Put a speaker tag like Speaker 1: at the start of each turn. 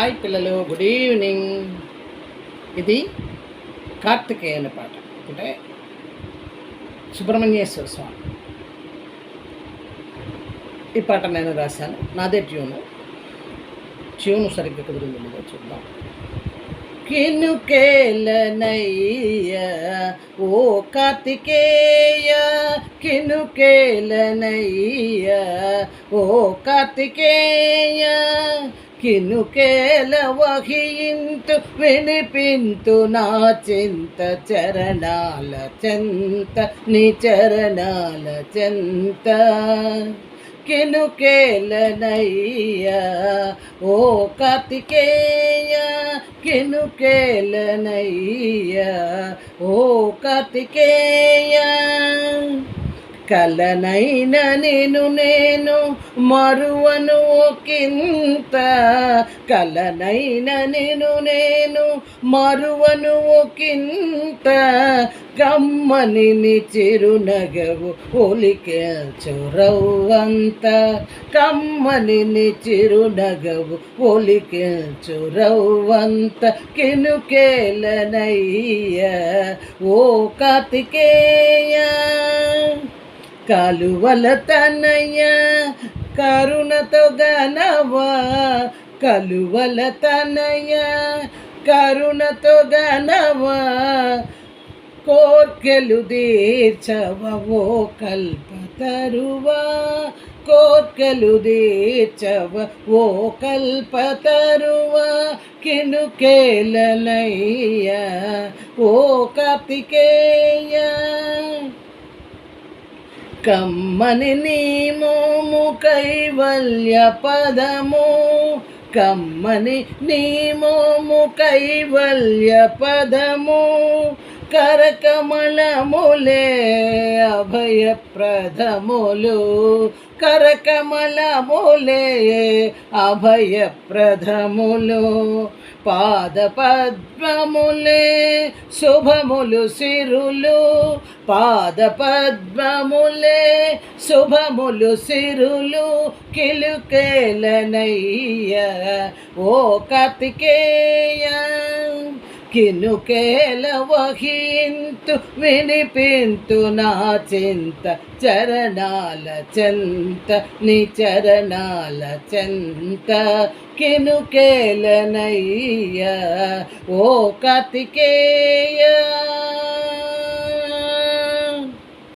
Speaker 1: Hi పిల్లలు good evening. ఇది కార్తికేయన పాట. అంటే సుబ్రహ్మణ్యేశ్వర స్వామి. ఈ పాట నేను రాశాను. నాదే ట్యూను. ట్యూను సరిగ్గా కుదిరింది చూద్దాం. కినుకేలనయ్య ఓ కార్తికేయ కినుకేలనయ్య ఓ కార్తికేయ కినుకేల వహింతు వినిపింతు నా చింత చరణాల చెంత నీ చరణాల చెంత. కినుకేలనయ్య ఓ కార్తికేయ కినుకేలనయ్య ఓ కార్తికేయ. కలనైన నేను నేను మరువను ఒకంత కలనైన నేను నేను మరువను ఒకంత గమ్మని చిరునగవు ఒలికే చొరవంత కమ్మని చిరునగవు ఒలికే చొరవంత కినుకేలనయ్య ఓ కతికేయ కలువల తనయ్య కరుణతో గనవా కలువల తనయ్య కరుణతో గనవా కోర్కెలు తీర్చవో కల్పతరువా కోర్కెలు తీర్చవ ఓ కల్పతరువా కినుకేలనయ్య ఓ కార్తికేయ. కమ్మని నీ మోము కైవల్య పదము కమ్మని నీ మోము కైవల్య పదము. కరకమలములే అభయప్రదములు. కరకమలములే అభయప్రదములు. పాద పద్మములే శుభములు సిరులు. పాద పద్మములే శుభములు సిరులు. కిలుకేలనయ్య ఓ కార్తికేయ కినుకేల వహింతు వినిపింతు నా చింత చరణాల చెంత నీ చరణాల చెంత. కినుకేలనయ్య ఓ కతికేయ.